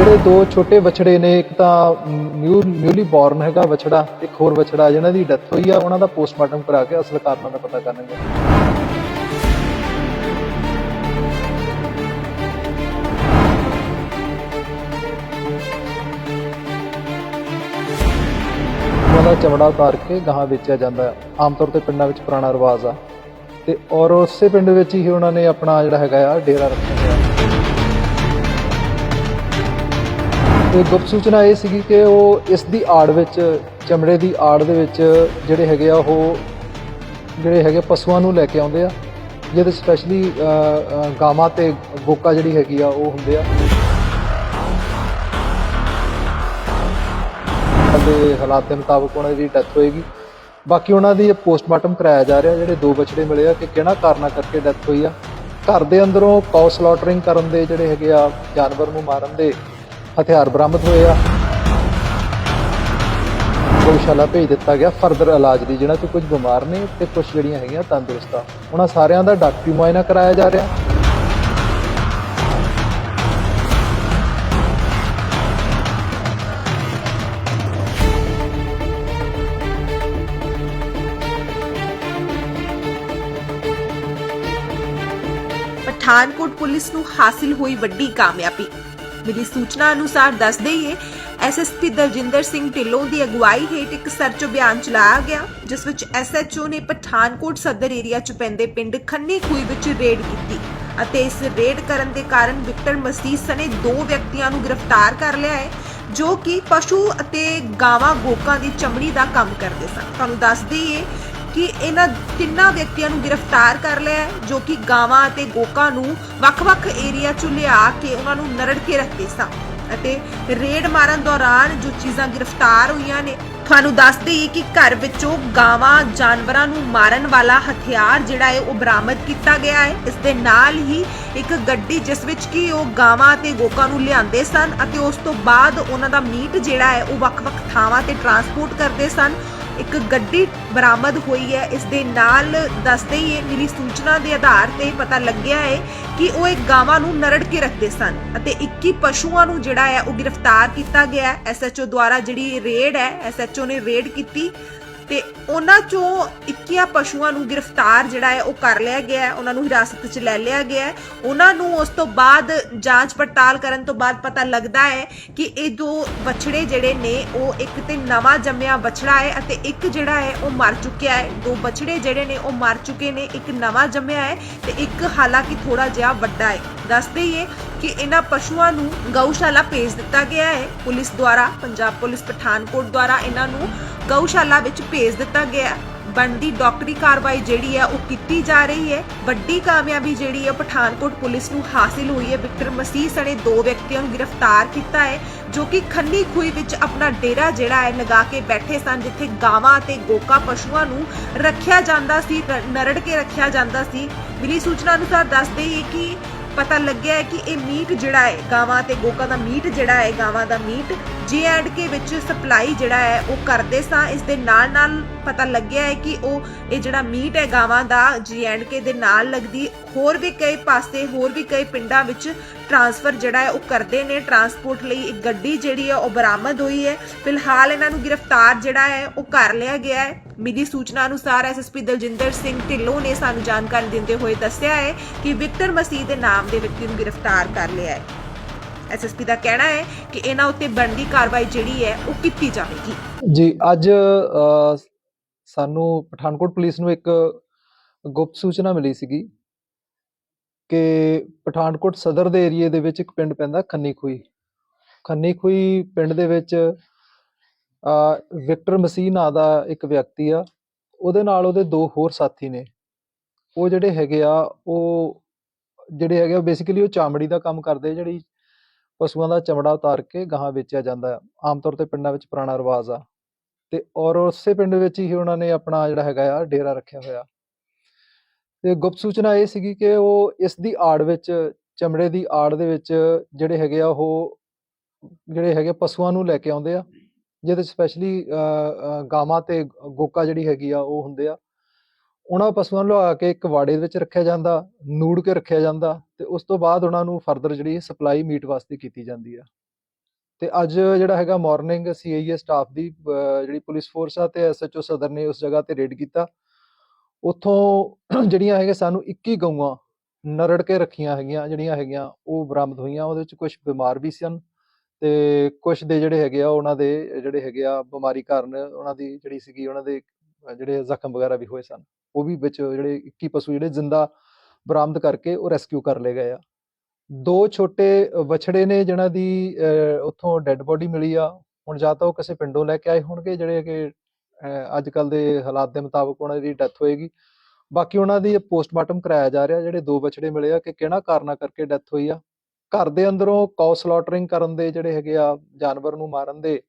ਜਿਹੜੇ ਦੋ ਛੋਟੇ ਵਛੜੇ ਨੇ, ਇੱਕ ਤਾਂ ਨਿਊ, ਨਿਊਲੀ ਬੋਰਨ ਹੈਗਾ ਵਛੜਾ, ਇੱਕ ਹੋਰ ਵਛੜਾ ਜਿਹਨਾਂ ਦੀ ਡੈਥ ਹੋਈ ਆ, ਉਹਨਾਂ ਦਾ ਪੋਸਟਮਾਰਟਮ ਕਰਾ ਕੇ ਅਸਲ ਕਾਰਨਾਂ ਦਾ ਪਤਾ ਕਰਨਗੇ। ਉਹਨਾਂ ਦਾ ਚਮੜਾ ਉਤਾਰ ਕੇ ਗਾਹਾਂ ਵੇਚਿਆ ਜਾਂਦਾ ਆਮ ਤੌਰ ਤੇ ਪਿੰਡਾਂ ਵਿੱਚ ਪੁਰਾਣਾ ਰਿਵਾਜ ਆ। ਤੇ ਔਰ ਉਸੇ ਪਿੰਡ ਵਿੱਚ ਹੀ ਉਹਨਾਂ ਨੇ ਆਪਣਾ ਜਿਹੜਾ ਹੈਗਾ ਆ, ਡੇਰਾ ਰੱਖਿਆ ਹੋਇਆ ਤੇ ਗੁਪਤ ਸੂਚਨਾ ਇਹ ਸੀਗੀ ਕਿ ਉਹ ਇਸ ਦੀ ਆੜ ਵਿੱਚ, ਚਮੜੇ ਦੀ ਆੜ ਦੇ ਵਿੱਚ ਜਿਹੜੇ ਹੈਗੇ ਆ, ਉਹ ਜਿਹੜੇ ਹੈਗੇ ਪਸ਼ੂਆਂ ਨੂੰ ਲੈ ਕੇ ਆਉਂਦੇ ਆ, ਜਿਹਦੇ ਸਪੈਸ਼ਲੀ ਗਾਵਾਂ ਤੇ ਗੋਕਾ ਜਿਹੜੀ ਹੈਗੀ ਆ, ਉਹ ਹੁੰਦੇ ਆ। ਦੇ ਹਾਲਾਤ ਦੇ ਮੁਤਾਬਕ ਉਹਨਾਂ ਦੀ ਡੈਥ ਹੋਏਗੀ। ਬਾਕੀ ਉਹਨਾਂ ਦੀ ਪੋਸਟਮਾਰਟਮ ਕਰਾਇਆ ਜਾ ਰਿਹਾ, ਜਿਹੜੇ ਦੋ ਬਛੜੇ ਮਿਲੇ ਆ, ਕਿ ਕਿਹੜਾ ਕਾਰਨਾਂ ਕਰਕੇ ਡੈਥ ਹੋਈ ਆ। ਘਰ ਦੇ ਅੰਦਰੋਂ ਕਾਉ ਸਲਾਟਰਿੰਗ ਕਰਨ ਦੇ ਜਿਹੜੇ ਹੈਗੇ ਆ, ਜਾਨਵਰ ਨੂੰ ਮਾਰਨ ਦੇ ਹਥਿਆਰ ਬਰਾਮਦ ਹੋਏ ਆ। ਗਊਸ਼ਾਲਾ ਭੇਜ ਦਿੱਤਾ ਗਿਆ ਫਰਦਰ ਇਲਾਜ ਲਈ ਜਿਹਨਾਂ ਤੋਂ ਕੁਝ ਬਿਮਾਰ ਨੇ ਤੇ ਕੁਝ ਜਿਹੜੀਆਂ ਹੈਗੀਆਂ ਤੰਦਰੁਸਤ ਆ। ਉਹਨਾਂ ਸਾਰਿਆਂ ਦਾ ਡਾਕਟਰੀ ਮੁਆਇਨਾ ਕਰਾਇਆ ਜਾ ਰਿਹਾ। ਪਠਾਨਕੋਟ ਪੁਲਿਸ ਨੂੰ ਹਾਸਿਲ ਹੋਈ ਵੱਡੀ ਕਾਮਯਾਬੀ। ਮਿਲੀ ਸੂਚਨਾ ਅਨੁਸਾਰ ਦੱਸ ਦਈਏ ਐਸਐਸਪੀ ਦਰਜਿੰਦਰ ਸਿੰਘ ਢਿੱਲੋਂ ਦੀ ਅਗਵਾਈ ਹੇਠ ਇੱਕ ਸਰਚ ਅਭਿਆਨ ਚਲਾਇਆ ਗਿਆ, ਜਿਸ ਵਿੱਚ ਐਸਐਚਓ ਨੇ ਪਠਾਨਕੋਟ ਸਦਰ ਏਰੀਆ ਚ ਪੈਂਦੇ ਪਿੰਡ ਖੰਨੀ ਖੂਈ ਵਿੱਚ ਰੇਡ ਕੀਤੀ ਅਤੇ ਇਸ ਰੇਡ ਕਰਨ ਦੇ ਕਾਰਨ ਵਿਕਟਰ ਮਸੀਹ ਸਣੇ ਦੋ ਵਿਅਕਤੀਆਂ ਨੂੰ ਗ੍ਰਿਫਤਾਰ ਕਰ ਲਿਆ ਹੈ, ਜੋ ਕਿ ਪਸ਼ੂ ਅਤੇ ਗਾਵਾਂ ਗੋਕਾਂ ਦੀ ਚਮੜੀ ਦਾ ਕੰਮ ਕਰਦੇ ਸਨ। ਤੁਹਾਨੂੰ ਦੱਸ ਦਈਏ ਕਿ ਇਹਨਾਂ ਤਿੰਨਾਂ ਵਿਅਕਤੀਆਂ ਨੂੰ ਗ੍ਰਿਫਤਾਰ ਕਰ ਲਿਆ ਹੈ, ਜੋ ਕਿ ਗਾਵਾਂ ਅਤੇ ਗੋਕਾਂ ਨੂੰ ਵੱਖ-ਵੱਖ ਏਰੀਆ 'ਚ ਲਿਆ ਕੇ ਉਹਨਾਂ ਨੂੰ ਨਰੜ ਕੇ ਰੱਖਦੇ ਸਨ। ਅਤੇ ਰੇਡ ਮਾਰਨ ਦੌਰਾਨ ਜੋ ਚੀਜ਼ਾਂ ਗ੍ਰਿਫਤਾਰ ਹੋਈਆਂ ਨੇ ਤੁਹਾਨੂੰ ਦੱਸ ਦਈਏ ਕਿ ਘਰ ਵਿੱਚੋਂ ਗਾਵਾਂ ਜਾਨਵਰਾਂ ਨੂੰ ਮਾਰਨ ਵਾਲਾ ਹਥਿਆਰ ਜਿਹੜਾ ਹੈ ਉਹ ਬਰਾਮਦ ਕੀਤਾ ਗਿਆ ਹੈ। ਇਸ ਦੇ ਨਾਲ ਹੀ ਇੱਕ ਗੱਡੀ ਜਿਸ ਵਿੱਚ ਕਿ ਉਹ ਗਾਵਾਂ ਤੇ ਗੋਕਾਂ ਨੂੰ ਲਿਆਂਦੇ ਸਨ ਅਤੇ ਉਸ ਤੋਂ ਬਾਅਦ ਉਹਨਾਂ ਦਾ ਮੀਟ ਜਿਹੜਾ ਹੈ ਉਹ ਵੱਖ-ਵੱਖ ਥਾਵਾਂ ਤੇ ਟਰਾਂਸਪੋਰਟ ਕਰਦੇ ਸਨ। ਇੱਕ ਗੱਡੀ ਬਰਾਮਦ ਹੋਈ ਹੈ, ਇਸ ਦੇ ਨਾਲ ਦੱਸਦੇ ਹੀ ਇਹ ਮਿਲੀ ਸੂਚਨਾ ਦੇ ਆਧਾਰ ਤੇ ਪਤਾ ਲੱਗਿਆ ਹੈ ਕਿ ਉਹ ਇੱਕ ਗਾਵਾਂ ਨੂੰ ਨਰੜ ਕੇ ਰੱਖਦੇ ਸਨ ਅਤੇ 21 ਪਸ਼ੂਆਂ ਨੂੰ ਜਿਹੜਾ ਹੈ ਉਹ ਗ੍ਰਿਫਤਾਰ ਕੀਤਾ ਗਿਆ ਐਸਐਚਓ ਦੁਆਰਾ ਜਿਹੜੀ ਰੇਡ ਹੈ, ਐਸਐਚਓ ਨੇ ਰੇਡ ਕੀਤੀ ਤੇ ਉਹਨਾਂ ਚੋਂ 21 ਪਸ਼ੂਆਂ ਨੂੰ ਗ੍ਰਿਫਤਾਰ ਜਿਹੜਾ ਹੈ ਉਹ ਕਰ ਲਿਆ ਗਿਆ ਹੈ, ਉਹਨਾਂ ਨੂੰ ਹਿਰਾਸਤ 'ਚ ਲੈ ਲਿਆ ਗਿਆ ਹੈ। ਉਹਨਾਂ ਨੂੰ ਉਸ ਤੋਂ ਬਾਅਦ ਜਾਂਚ ਪੜਤਾਲ ਕਰਨ ਤੋਂ ਬਾਅਦ ਪਤਾ ਲੱਗਦਾ ਹੈ ਕਿ ਇਹ ਦੋ ਬਛੜੇ ਜਿਹੜੇ ਨੇ, ਉਹ ਇੱਕ ਤੇ ਨਵਾਂ ਜੰਮਿਆ ਬਛੜਾ ਹੈ ਅਤੇ ਇੱਕ ਜਿਹੜਾ ਹੈ, ਉਹ ਮਰ ਚੁੱਕਿਆ ਹੈ। ਦੋ ਬਛੜੇ ਜਿਹੜੇ ਨੇ, ਉਹ ਮਰ ਚੁੱਕੇ ਨੇ, ਇੱਕ ਨਵਾਂ ਜੰਮਿਆ ਹੈ ਤੇ ਇੱਕ ਹਾਲਾਂਕਿ ਥੋੜਾ ਜਿਹਾ ਵੱਡਾ ਹੈ। ਦੱਸ ਹੀ ਕਿ ਇਹਨਾਂ ਪਸ਼ੂਆਂ ਨੂੰ ਗਊਸ਼ਾਲਾ ਭੇਜ ਦਿੱਤਾ ਗਿਆ ਹੈ। ਪੁਲਿਸ ਦੁਆਰਾ, ਪੰਜਾਬ ਪੁਲਿਸ ਪਠਾਨਕੋਟ ਦੁਆਰਾ ਇਹਨਾਂ ਨੂੰ ਗਊਸ਼ਾਲਾ ਵਿੱਚ ਭੇਜ ਦਿੱਤਾ ਗਿਆ ਬਣਦੀ ਡਾਕਟਰੀ ਕਾਰਵਾਈ ਜਿਹੜੀ ਹੈ ਉਹ ਕੀਤੀ ਜਾ ਰਹੀ ਹੈ। ਵੱਡੀ ਕਾਮਯਾਬੀ ਜਿਹੜੀ ਹੈ ਪਠਾਨਕੋਟ ਪੁਲਿਸ ਨੂੰ ਹਾਸਿਲ ਹੋਈ ਹੈ। ਵਿਕਟਰ ਮਸੀਹ ਸਣੇ ਦੋ ਵਿਅਕਤੀਆਂ ਨੂੰ ਗ੍ਰਿਫਤਾਰ ਕੀਤਾ ਹੈ, ਜੋ ਕਿ ਖੰਨੀ ਖੂਈ ਵਿੱਚ ਆਪਣਾ ਡੇਰਾ ਜਿਹੜਾ ਹੈ ਲਗਾ ਕੇ ਬੈਠੇ ਸਨ, ਜਿੱਥੇ ਗਾਵਾਂ ਅਤੇ ਗੋਕਾ ਪਸ਼ੂਆਂ ਨੂੰ ਰੱਖਿਆ ਜਾਂਦਾ ਸੀ, ਨਰੜ ਕੇ ਰੱਖਿਆ ਜਾਂਦਾ ਸੀ। ਮਿਲੀ ਸੂਚਨਾ ਅਨੁਸਾਰ ਦੱਸਦੇ ਹੀ ਕਿ ਪਤਾ ਲੱਗਿਆ ਹੈ ਕਿ ਇਹ ਮੀਟ ਜਿਹੜਾ ਹੈ, ਗਾਵਾਂ ਤੇ ਗੋਕਾਂ ਦਾ ਮੀਟ ਜਿਹੜਾ ਹੈ, ਗਾਵਾਂ ਦਾ ਮੀਟ ਜੇ ਐਂਡ ਕੇ ਵਿੱਚ ਸਪਲਾਈ ਜਿਹੜਾ ਹੈ, ਉਹ ਕਰਦੇ ਸਾਂ। ਇਸ ਦੇ ਨਾਲ ਨਾਲ ਪਤਾ ਲੱਗਿਆ ਹੈ ਕਿ ਉਹ, ਇਹ ਜਿਹੜਾ ਮੀਟ ਹੈ ਗਾਵਾਂ ਦਾ ਜੀ ਐਂਡ ਕੇ ਦੇ ਨਾਲ ਲੱਗਦੀ। ਹੋਰ ਵੀ ਕਈ ਪਾਸੇ, ਹੋਰ ਵੀ ਕਈ ਪਿੰਡਾਂ ਵਿੱਚ ਟਰਾਂਸਫਰ ਜਿਹੜਾ ਹੈ, ਉਹ ਕਰਦੇ ਨੇ। ਟਰਾਂਸਪੋਰਟ ਲਈ ਇੱਕ ਗੱਡੀ ਜਿਹੜੀ ਹੈ, ਉਹ ਬਰਾਮਦ ਹੋਈ ਹੈ। ਫਿਲਹਾਲ ਇਹਨਾਂ ਨੂੰ ਗ੍ਰਿਫਤਾਰ ਜਿਹੜਾ ਹੈ, ਉਹ ਕਰ ਲਿਆ ਗਿਆ ਹੈ। ਮਿਲੀ ਸੂਚਨਾ ਅਨੁਸਾਰ ਐਸਐਸਪੀ ਦਲਜਿੰਦਰ ਸਿੰਘ ਢਿੱਲੋਂ ਨੇ ਸਾਨੂੰ ਜਾਣਕਾਰੀ ਦਿੰਦੇ ਹੋਏ ਦੱਸਿਆ ਹੈ ਕਿ ਵਿਕਟਰ ਮਸੀਹ ਦੇ ਨਾਮ ਦੇ ਵਿਅਕਤੀ ਨੂੰ ਗ੍ਰਿਫਤਾਰ ਕਰ ਲਿਆ ਹੈ। ਐਸਐਸਪੀ ਦਾ ਕਹਿਣਾ ਹੈ ਕਿ ਇਹਨਾਂ ਉੱਤੇ ਬਣਦੀ ਕਾਰਵਾਈ ਜਿਹੜੀ ਹੈ, ਉਹ ਕੀਤੀ ਜਾਵੇਗੀ। ਜੀ, ਅੱਜ ਸਾਨੂੰ ਪਠਾਨਕੋਟ ਪੁਲਿਸ ਨੂੰ ਇੱਕ ਗੁਪਤ ਸੂਚਨਾ ਮਿਲੀ ਸੀਗੀ ਕਿ ਪਠਾਨਕੋਟ ਸਦਰ ਦੇ ਏਰੀਏ ਦੇ ਵਿੱਚ ਇੱਕ ਪਿੰਡ ਪੈਂਦਾ ਖੰਨੀ ਖੂਈ ਖੰਨੀ ਖੂਈ ਪਿੰਡ ਦੇ ਵਿੱਚ ਵਿਕਟਰ ਮਸੀਹ ਨਾਂ ਦਾ ਇੱਕ ਵਿਅਕਤੀ ਆ, ਉਹਦੇ ਨਾਲ ਉਹਦੇ ਦੋ ਹੋਰ ਸਾਥੀ ਨੇ। ਉਹ ਜਿਹੜੇ ਹੈਗੇ ਆ, ਉਹ ਜਿਹੜੇ ਹੈਗੇ ਆ ਬੇਸਿਕਲੀ ਉਹ ਚਾਮੜੀ ਦਾ ਕੰਮ ਕਰਦੇ ਜਿਹੜੀ ਪਸ਼ੂਆਂ ਦਾ ਚਮੜਾ ਉਤਾਰ ਕੇ ਗਾਹਾਂ ਵੇਚਿਆ ਜਾਂਦਾ ਆ। ਆਮ ਤੌਰ ਤੇ ਪਿੰਡਾਂ ਵਿੱਚ ਪੁਰਾਣਾ ਰਿਵਾਜ ਆ। ਤੇ ਔਰ ਉਸੇ ਪਿੰਡ ਵਿੱਚ ਹੀ ਉਹਨਾਂ ਨੇ ਆਪਣਾ ਜਿਹੜਾ ਹੈਗਾ ਆ, ਡੇਰਾ ਰੱਖਿਆ ਹੋਇਆ। ਤੇ ਗੁਪਤ ਸੂਚਨਾ ਇਹ ਸੀਗੀ ਕਿ ਉਹ ਇਸ ਦੀ ਆੜ ਵਿੱਚ, ਚਮੜੇ ਦੀ ਆੜ ਦੇ ਵਿੱਚ ਜਿਹੜੇ ਹੈਗੇ ਆ, ਉਹ ਜਿਹੜੇ ਹੈਗੇ ਪਸ਼ੂਆਂ ਨੂੰ ਲੈ ਕੇ ਆਉਂਦੇ ਆ। ਜਿਹਦੇ ਸਪੈਸ਼ਲੀ ਗਾਵਾਂ ਤੇ ਗੋਕਾ ਜਿਹੜੀ ਹੈਗੀ ਆ, ਉਹ ਹੁੰਦੇ ਆ। ਉਹਨਾਂ ਪਸ਼ੂਆਂ ਨੂੰ ਲਿਆ ਕੇ ਇੱਕ ਵਾੜੇ ਦੇ ਵਿੱਚ ਰੱਖਿਆ ਜਾਂਦਾ, ਨੂੜ ਕੇ ਰੱਖਿਆ ਜਾਂਦਾ ਤੇ ਉਸ ਤੋਂ ਬਾਅਦ ਉਹਨਾਂ ਨੂੰ ਫਰਦਰ ਜਿਹੜੀ ਸਪਲਾਈ ਮੀਟ ਵਾਸਤੇ ਕੀਤੀ ਜਾਂਦੀ ਆ। ਤੇ ਅੱਜ ਜਿਹੜਾ ਹੈਗਾ ਮਾਰਨਿੰਗ ਸੀਆਈਏ ਸਟਾਫ ਦੀ ਜਿਹੜੀ ਪੁਲਿਸ ਫੋਰਸ ਆ ਤੇ ਐਸਐਚਓ ਸਦਰ ਨੇ ਉਸ ਜਗ੍ਹਾ ਤੇ ਰੇਡ ਕੀਤਾ। ਉੱਥੋਂ ਜਿਹੜੀਆਂ ਹੈਗੇ ਸਾਨੂੰ 21 ਗਊਆਂ ਨਰੜ ਕੇ ਰੱਖੀਆਂ ਹੈਗੀਆਂ, ਜਿਹੜੀਆਂ ਹੈਗੀਆਂ ਉਹ ਬਰਾਮਦ ਹੋਈਆਂ, ਉਹਦੇ ਵਿੱਚ ਕੁਝ ਬਿਮਾਰ ਵੀ ਸਨ। ਤੇ ਕੁਝ ਦੇ ਜਿਹੜੇ ਹੈਗੇ ਆ, ਉਹਨਾਂ ਦੇ ਜਿਹੜੇ ਹੈਗੇ ਆ ਬਿਮਾਰੀ ਕਾਰਨ ਉਹਨਾਂ ਦੀ ਜਿਹੜੀ ਸੀਗੀ, ਉਹਨਾਂ ਦੇ ਜਿਹੜੇ ਜ਼ਖਮ ਵਗੈਰਾ ਵੀ ਹੋਏ ਸਨ। ਉਹ ਵੀ ਵਿੱਚ ਜਿਹੜੇ 21 ਪਸ਼ੂ ਜਿਹੜੇ ਜ਼ਿੰਦਾ ਬਰਾਮਦ ਕਰਕੇ ਉਹ ਰੈਸਕਿਊ ਕਰ ਲਏ ਗਏ ਆ। ਦੋ ਛੋਟੇ ਵਛੜੇ ਨੇ ਜਿਨ੍ਹਾਂ ਦੀ ਉੱਥੋਂ ਡੈੱਡ ਬੋਡੀ ਮਿਲੀ ਆ। ਹੁਣ ਜਾਂ ਤਾਂ ਉਹ ਕਿਸੇ ਪਿੰਡੋਂ ਲੈ ਕੇ ਆਏ ਹੋਣਗੇ, ਜਿਹੜੇ ਕਿ ਅੱਜ ਕੱਲ ਦੇ ਹਾਲਾਤ ਦੇ ਮੁਤਾਬਕ ਉਹਨਾਂ ਦੀ ਡੈਥ ਹੋਏਗੀ। ਬਾਕੀ ਉਹਨਾਂ ਦੀ ਪੋਸਟਮਾਰਟਮ ਕਰਾਇਆ ਜਾ ਰਿਹਾ, ਜਿਹੜੇ ਦੋ ਵਛੜੇ ਮਿਲੇ ਆ ਕਿ ਕਿਹੜਾ ਕਾਰਨਾ ਕਰਕੇ ਡੈਥ ਹੋਈ ਆ। ਘਰ ਦੇ ਅੰਦਰੋਂ ਕਾਉ ਸਲੌਟਰਿੰਗ ਕਰਨ ਦੇ ਜਿਹੜੇ ਹੈਗੇ ਆ ਜਾਨਵਰ ਨੂੰ ਮਾਰਨ ਦੇ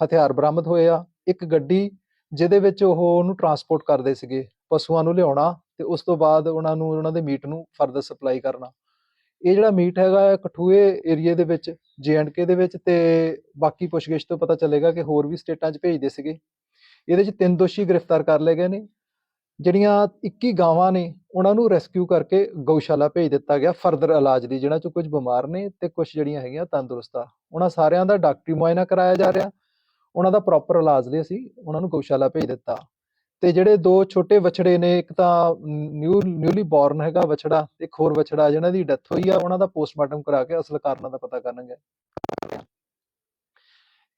ਹਥਿਆਰ ਬਰਾਮਦ ਹੋਏ ਆ। ਇੱਕ ਗੱਡੀ ਜਿਹਦੇ ਵਿੱਚ ਉਹ ਉਹਨੂੰ ਟਰਾਂਸਪੋਰਟ ਕਰਦੇ ਸੀਗੇ, ਪਸ਼ੂਆਂ ਨੂੰ ਲਿਆਉਣਾ ਤੇ ਉਸ ਤੋਂ ਬਾਅਦ ਉਹਨਾਂ ਨੂੰ, ਉਹਨਾਂ ਦੇ ਮੀਟ ਨੂੰ ਫਰਦਰ ਸਪਲਾਈ ਕਰਨਾ। ਇਹ ਜਿਹੜਾ ਮੀਟ ਹੈਗਾ ਹੈ ਕਠੂਏ ਏਰੀਏ ਦੇ ਵਿੱਚ ਕੇ ਦੇ ਵਿੱਚ ਤੇ ਬਾਕੀ ਪੁੱਛਗਿੱਛ ਤੋਂ ਪਤਾ ਚੱਲੇਗਾ ਕਿ ਹੋਰ ਵੀ ਸਟੇਟਾਂ 'ਚ ਭੇਜਦੇ ਸੀਗੇ। ਇਹਦੇ 'ਚ ਤਿੰਨ ਦੋਸ਼ੀ ਗ੍ਰਿਫਤਾਰ ਕਰ ਲਏ ਗਏ ਨੇ। ਜਿਹੜੀਆਂ 21 ਗਾਵਾਂ ਨੇ, ਉਹਨਾਂ ਨੂੰ ਰੈਸਕਿਊ ਕਰਕੇ ਗਊਸ਼ਾਲਾ ਭੇਜ ਦਿੱਤਾ ਗਿਆ ਫਰਦਰ ਇਲਾਜ ਲਈ, ਜਿਹਨਾਂ 'ਚੋਂ ਕੁਝ ਬਿਮਾਰ ਨੇ ਤੇ ਕੁਝ ਜਿਹੜੀਆਂ ਹੈਗੀਆਂ ਤੰਦਰੁਸਤ ਆ। ਉਹਨਾਂ ਸਾਰਿਆਂ ਦਾ ਡਾਕਟਰੀ ਮੁਆਇਨਾ ਕਰਾਇਆ ਜਾ ਰਿਹਾ। ਉਹਨਾਂ ਦਾ ਪ੍ਰੋਪਰ ਇਲਾਜ ਲਈ ਅਸੀਂ ਉਹਨਾਂ ਨੂੰ ਗਊਸ਼ਾਲਾ ਭੇਜ ਦਿੱਤਾ। ਤੇ ਜਿਹੜੇ ਦੋ ਛੋਟੇ ਵਛੜੇ ਨੇ, ਇੱਕ ਤਾਂ ਨਿਊ ਨਿਊਲੀ ਬੋਰਨ ਹੈਗਾ ਵਛੜਾ, ਇੱਕ ਹੋਰ ਵਛੜਾ, ਜਿਹਨਾਂ ਦੀ ਡੈਥ ਹੋਈ ਆ, ਉਹਨਾਂ ਦਾ ਪੋਸਟਮਾਰਟਮ ਕਰਾ ਕੇ ਅਸਲ ਕਾਰਨਾਂ ਦਾ ਪਤਾ ਕਰਨਗੇ।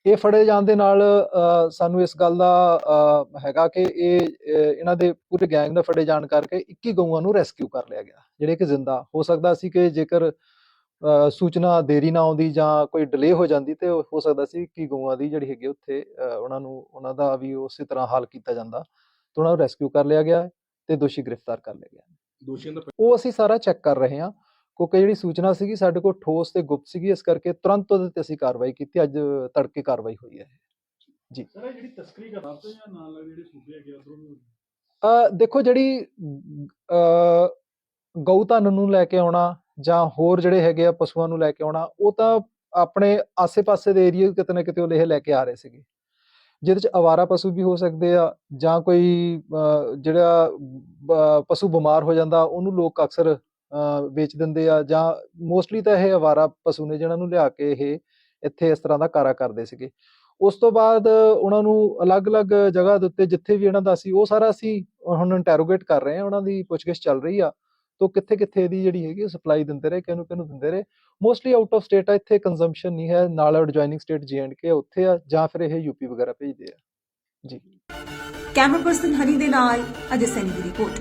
ਇਹ ਫੜੇ ਜਾਣ ਦੇ ਨਾਲ ਸਾਨੂੰ ਇਸ ਗੱਲ ਦਾ ਹੈਗਾ ਕਿ ਇਹ ਇਹਨਾਂ ਦੇ ਪੂਰੇ ਗੈਂਗ ਦਾ ਫੜੇ ਜਾਣ ਕਰਕੇ 21 ਗਊਆਂ ਨੂੰ ਰੈਸਕਿਊ ਕਰ ਲਿਆ ਗਿਆ ਜਿਹੜੇ ਕਿ ਜ਼ਿੰਦਾ। ਹੋ ਸਕਦਾ ਸੀ ਕਿ ਜੇਕਰ ਸੂਚਨਾ ਦੇਰੀ ਨਾ ਆਉਂਦੀ ਜਾਂ ਕੋਈ ਡਿਲੇ ਹੋ ਜਾਂਦੀ ਤੇ ਹੋ ਸਕਦਾ ਸੀ ਕਿ ਗਊਆਂ ਦੀ ਜਿਹੜੀ ਹੈਗੀ ਉੱਥੇ ਉਹਨਾਂ ਨੂੰ ਉਹਨਾਂ ਦਾ ਵੀ ਉਸੇ ਤਰ੍ਹਾਂ ਹਾਲ ਕੀਤਾ ਜਾਂਦਾ ਤੇ ਉਹਨਾਂ ਨੂੰ ਰੈਸਕਿਊ ਕਰ ਲਿਆ ਗਿਆ ਤੇ ਦੋਸ਼ੀ ਗ੍ਰਿਫਤਾਰ ਕਰ ਲਿਆ ਗਿਆ ਦੋਸ਼ੀਆਂ ਦਾ ਉਹ ਅਸੀਂ ਸਾਰਾ ਚੈੱਕ ਕਰ ਰਹੇ ਹਾਂ। ਕਿਉਂਕਿ ਜਿਹੜੀ ਸੂਚਨਾ ਸੀਗੀ ਸਾਡੇ ਕੋਲ ਠੋਸ ਤੇ ਗੁਪਤ ਸੀਗੀ ਇਸ ਕਰਕੇ ਤੁਰੰਤ ਉਹਦੇ ਤੇ ਅਸੀਂ ਕਾਰਵਾਈ ਕੀਤੀ ਅੱਜ ਤੜਕੇ ਕਾਰਵਾਈ ਹੋਈ ਹੈ ਸਰ ਇਹ ਜਿਹੜੀ ਤਸਕਰੀ ਕਰਦਾ ਤੇ ਜਾਂ ਨਾਲ ਲੱਗਦੇ ਜਿਹੜੇ ਸੂਬੇ ਹੈਗੇ ਉਧਰੋਂ ਵੀ ਅ ਦੇਖੋ ਜਿਹੜੀ ਅ ਗਊ ਧਨ ਨੂੰ ਲੈ ਕੇ ਆਉਣਾ ਜਾਂ ਹੋਰ ਜਿਹੜੇ ਹੈਗੇ ਆ ਪਸ਼ੂਆਂ ਨੂੰ ਲੈ ਕੇ ਆਉਣਾ ਉਹ ਤਾਂ ਆਪਣੇ ਆਸੇ-ਪਾਸੇ ਦੇ ਏਰੀਆ ਕਿਤੇ ਨਾ ਕਿਤੇ ਉਹ ਇਹ ਲੈ ਕੇ ਆ ਰਹੇ ਸੀਗੇ। ਜਿਹਦੇ ਚ ਅਵਾਰਾ ਪਸ਼ੂ ਵੀ ਹੋ ਸਕਦੇ ਆ ਜਾਂ ਕੋਈ ਜਿਹੜਾ ਪਸ਼ੂ ਬਿਮਾਰ ਹੋ ਜਾਂਦਾ ਉਹਨੂੰ ਲੋਕ ਅਕਸਰ ਵੇਚ ਦਿੰਦੇ ਆ ਜਾਂ ਮੋਸਟਲੀ ਤਾਂ ਇਹ ਅਵਾਰਾ ਪਸ਼ੂ ਨੇ ਜਿਹਨਾਂ ਨੂੰ ਲਿਆ ਕੇ ਇਹ ਇੱਥੇ ਇਸ ਤਰ੍ਹਾਂ ਦਾ ਕਾਰਾ ਕਰਦੇ ਸੀਗੇ। ਉਸ ਤੋਂ ਬਾਅਦ ਉਹਨਾਂ ਨੂੰ ਅਲੱਗ-ਅਲੱਗ ਜਗ੍ਹਾ ਦੇ ਉੱਤੇ ਜਿੱਥੇ ਵੀ ਇਹਨਾਂ ਦਾ ਸੀ, ਉਹ ਸਾਰਾ ਅਸੀਂ ਹੁਣ ਇੰਟਰੋਗੇਟ ਕਰ ਰਹੇ ਹਾਂ, ਉਹਨਾਂ ਦੀ ਪੁੱਛਗਿੱਛ ਚੱਲ ਰਹੀ ਆ ਤੋ ਕਿੱਥੇ ਕਿੱਥੇ ਇਹਦੀ ਜਿਹੜੀ ਹੈਗੀ ਸਪਲਾਈ ਦਿੰਦੇ ਰਹੇ ਕਿਹਨੂੰ ਕਿਹਨੂੰ ਦਿੰਦੇ ਰਹੇ। ਮੋਸਟਲੀ ਆਊਟ ਆਫ ਸਟੇਟ ਆ, ਇੱਥੇ ਕੰਜ਼ੰਪਸ਼ਨ ਨਹੀਂ ਹੈ, ਨਾਲ ਐਡਜੋਇਨਿੰਗ ਸਟੇਟ ਕੇ ਉੱਥੇ ਆ ਜਾਂ ਫਿਰ ਇਹ ਯੂਪੀ ਵਗੈਰਾ ਭੇਜਦੇ ਆ। ਜੀ। ਕੈਮਰਾ ਪਰਸਨ ਹਨੀ ਦੇ ਨਾਲ, ਅਜੇ ਸੈਨੀ ਦੀ ਰਿਪੋਰਟ